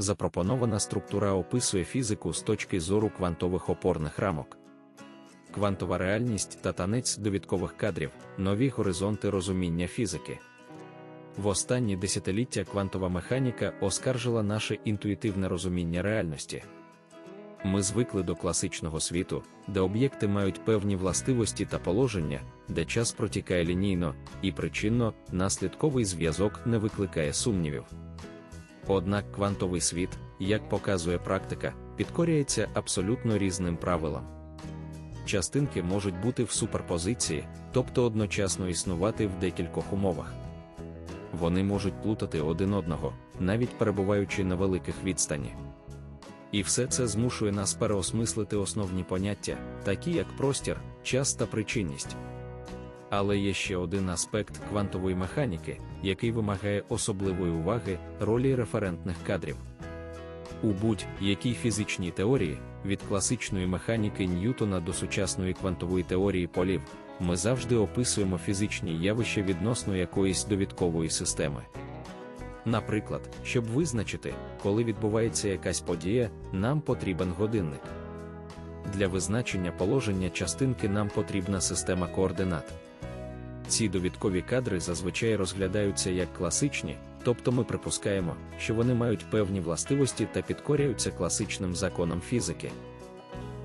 Запропонована структура описує фізику з точки зору квантових опорних рамок. Квантова реальність та танець довідкових кадрів нові горизонти розуміння фізики. В останні десятиліття квантова механіка оскаржила наше інтуїтивне розуміння реальності. Ми звикли до класичного світу, де об'єкти мають певні властивості та положення, де час протікає лінійно, і причинно наслідковий зв'язок не викликає сумнівів. Однак квантовий світ, як показує практика, підкоряється абсолютно різним правилам. Частинки можуть бути в суперпозиції, тобто одночасно існувати в декількох умовах. Вони можуть плутати один одного, навіть перебуваючи на великих відстані. І все це змушує нас переосмислити основні поняття, такі як простір, час та причинність. Але є ще один аспект квантової механіки, який вимагає особливої уваги ролі референтних кадрів. У будь-якій фізичній теорії, від класичної механіки Ньютона до сучасної квантової теорії полів, ми завжди описуємо фізичні явища відносно якоїсь довідкової системи. Наприклад, щоб визначити, коли відбувається якась подія, нам потрібен годинник. Для визначення положення частинки нам потрібна система координат. Ці довідкові кадри зазвичай розглядаються як класичні, тобто ми припускаємо, що вони мають певні властивості та підкоряються класичним законам фізики.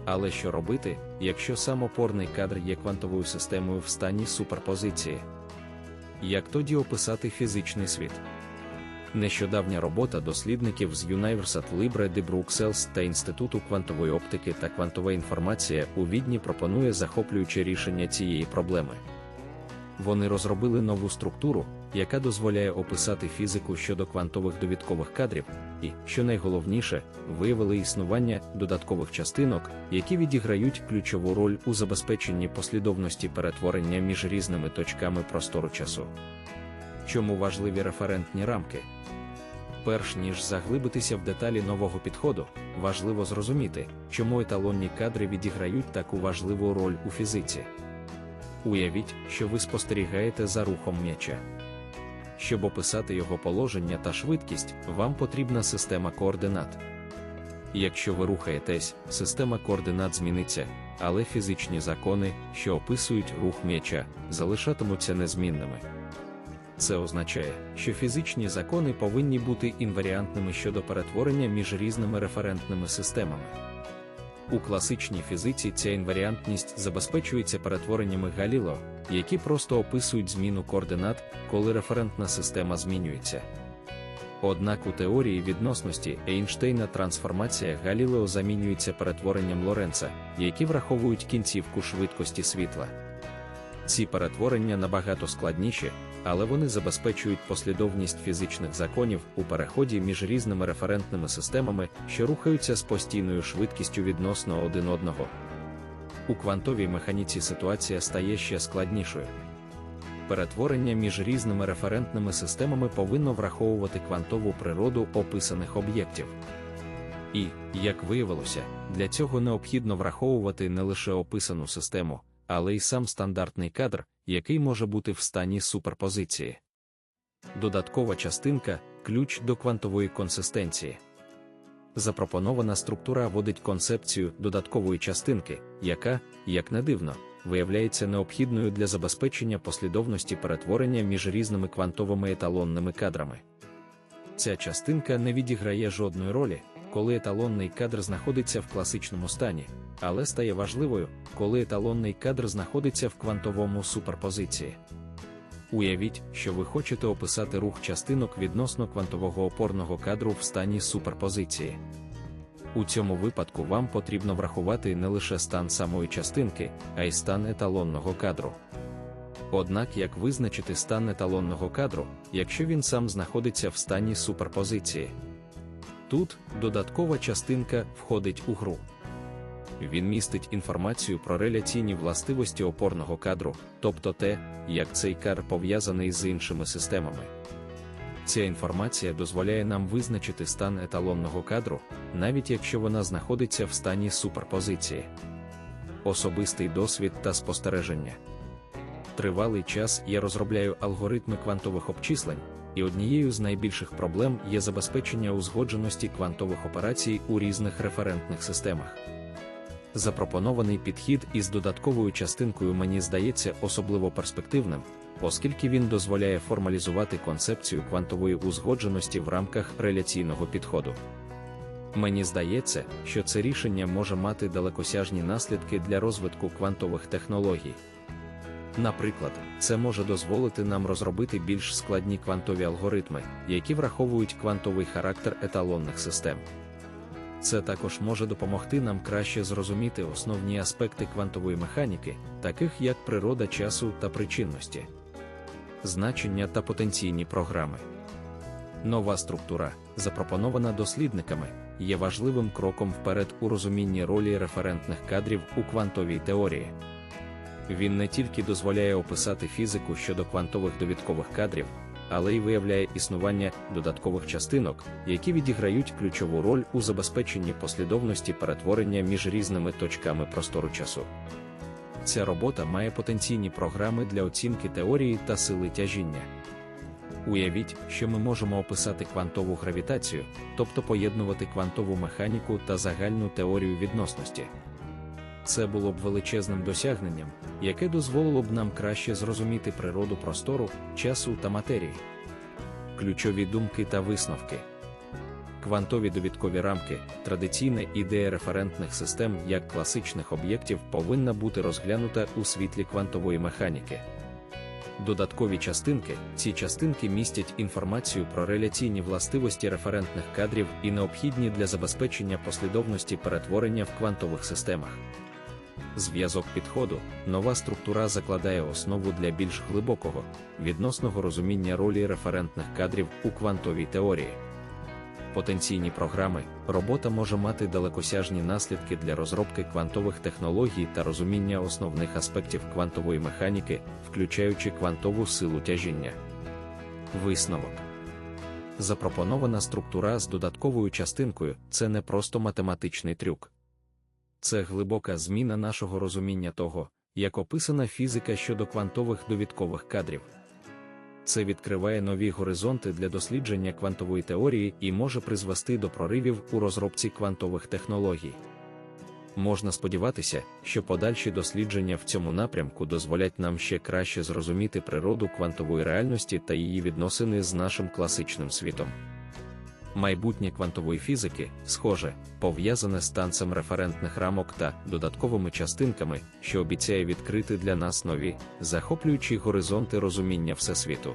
Але що робити, якщо сам опорний кадр є квантовою системою в стані суперпозиції? Як тоді описати фізичний світ? Нещодавня робота дослідників з Universitat Libre de Bruxelles та Інституту квантової оптики та квантова інформація у Відні пропонує захоплююче рішення цієї проблеми. Вони розробили нову структуру, яка дозволяє описати фізику щодо квантових довідкових кадрів, і, що найголовніше, виявили існування додаткових частинок, які відіграють ключову роль у забезпеченні послідовності перетворення між різними точками простору часу. Чому важливі референтні рамки? Перш ніж заглибитися в деталі нового підходу, важливо зрозуміти, чому еталонні кадри відіграють таку важливу роль у фізиці. Уявіть, що ви спостерігаєте за рухом м'яча. Щоб описати його положення та швидкість, вам потрібна система координат. Якщо ви рухаєтесь, система координат зміниться, але фізичні закони, що описують рух м'яча, залишатимуться незмінними. Це означає, що фізичні закони повинні бути інваріантними щодо перетворення між різними референтними системами. У класичній фізиці ця інваріантність забезпечується перетвореннями Галілео, які просто описують зміну координат, коли референтна система змінюється. Однак у теорії відносності Ейнштейна трансформація Галілео замінюється перетворенням Лоренца, які враховують кінцівку швидкості світла. Ці перетворення набагато складніші, але вони забезпечують послідовність фізичних законів у переході між різними референтними системами, що рухаються з постійною швидкістю відносно один одного. У квантовій механіці ситуація стає ще складнішою. Перетворення між різними референтними системами повинно враховувати квантову природу описаних об'єктів. І, як виявилося, для цього необхідно враховувати не лише описану систему але й сам стандартний кадр, який може бути в стані суперпозиції. Додаткова частинка ключ до квантової консистенції. Запропонована структура вводить концепцію додаткової частинки, яка, як не дивно, виявляється необхідною для забезпечення послідовності перетворення між різними квантовими еталонними кадрами. Ця частинка не відіграє жодної ролі, коли еталонний кадр знаходиться в класичному стані, але стає важливою, коли еталонний кадр знаходиться в квантовому суперпозиції. Уявіть, що ви хочете описати рух частинок відносно квантового опорного кадру в стані суперпозиції. У цьому випадку вам потрібно врахувати не лише стан самої частинки, а й стан еталонного кадру. Однак як визначити стан еталонного кадру, якщо він сам знаходиться в стані суперпозиції? Тут додаткова частинка входить у гру. Він містить інформацію про реляційні властивості опорного кадру, тобто те, як цей кадр пов'язаний з іншими системами. Ця інформація дозволяє нам визначити стан еталонного кадру, навіть якщо вона знаходиться в стані суперпозиції. Особистий досвід та спостереження. Тривалий час я розробляю алгоритми квантових обчислень, і однією з найбільших проблем є забезпечення узгодженості квантових операцій у різних референтних системах. Запропонований підхід із додатковою частинкою мені здається особливо перспективним, оскільки він дозволяє формалізувати концепцію квантової узгодженості в рамках реляційного підходу. Мені здається, що це рішення може мати далекосяжні наслідки для розвитку квантових технологій. Наприклад, це може дозволити нам розробити більш складні квантові алгоритми, які враховують квантовий характер еталонних систем. Це також може допомогти нам краще зрозуміти основні аспекти квантової механіки, таких як природа часу та причинності, значення та потенційні програми. Нова структура, запропонована дослідниками, є важливим кроком вперед у розумінні ролі референтних кадрів у квантовій теорії. Він не тільки дозволяє описати фізику щодо квантових довідкових кадрів, але й виявляє існування додаткових частинок, які відіграють ключову роль у забезпеченні послідовності перетворення між різними точками простору часу. Ця робота має потенційні програми для оцінки теорії та сили тяжіння. Уявіть, що ми можемо описати квантову гравітацію, тобто поєднувати квантову механіку та загальну теорію відносності. Це було б величезним досягненням, яке дозволило б нам краще зрозуміти природу простору, часу та матерії. Ключові думки та висновки. Квантові довідкові рамки, традиційна ідея референтних систем як класичних об'єктів повинна бути розглянута у світлі квантової механіки. Додаткові частинки, ці частинки містять інформацію про реляційні властивості референтних кадрів і необхідні для забезпечення послідовності перетворення в квантових системах. Зв'язок підходу, нова структура закладає основу для більш глибокого, відносного розуміння ролі референтних кадрів у квантовій теорії. Потенційні програми, робота може мати далекосяжні наслідки для розробки квантових технологій та розуміння основних аспектів квантової механіки, включаючи квантову силу тяжіння. Висновок запропонована структура з додатковою частинкою це не просто математичний трюк. Це глибока зміна нашого розуміння того, як описана фізика щодо квантових довідкових кадрів. Це відкриває нові горизонти для дослідження квантової теорії і може призвести до проривів у розробці квантових технологій. Можна сподіватися, що подальші дослідження в цьому напрямку дозволять нам ще краще зрозуміти природу квантової реальності та її відносини з нашим класичним світом. Майбутнє квантової фізики, схоже, пов'язане з танцем референтних рамок та додатковими частинками, що обіцяє відкрити для нас нові, захоплюючі горизонти розуміння Всесвіту.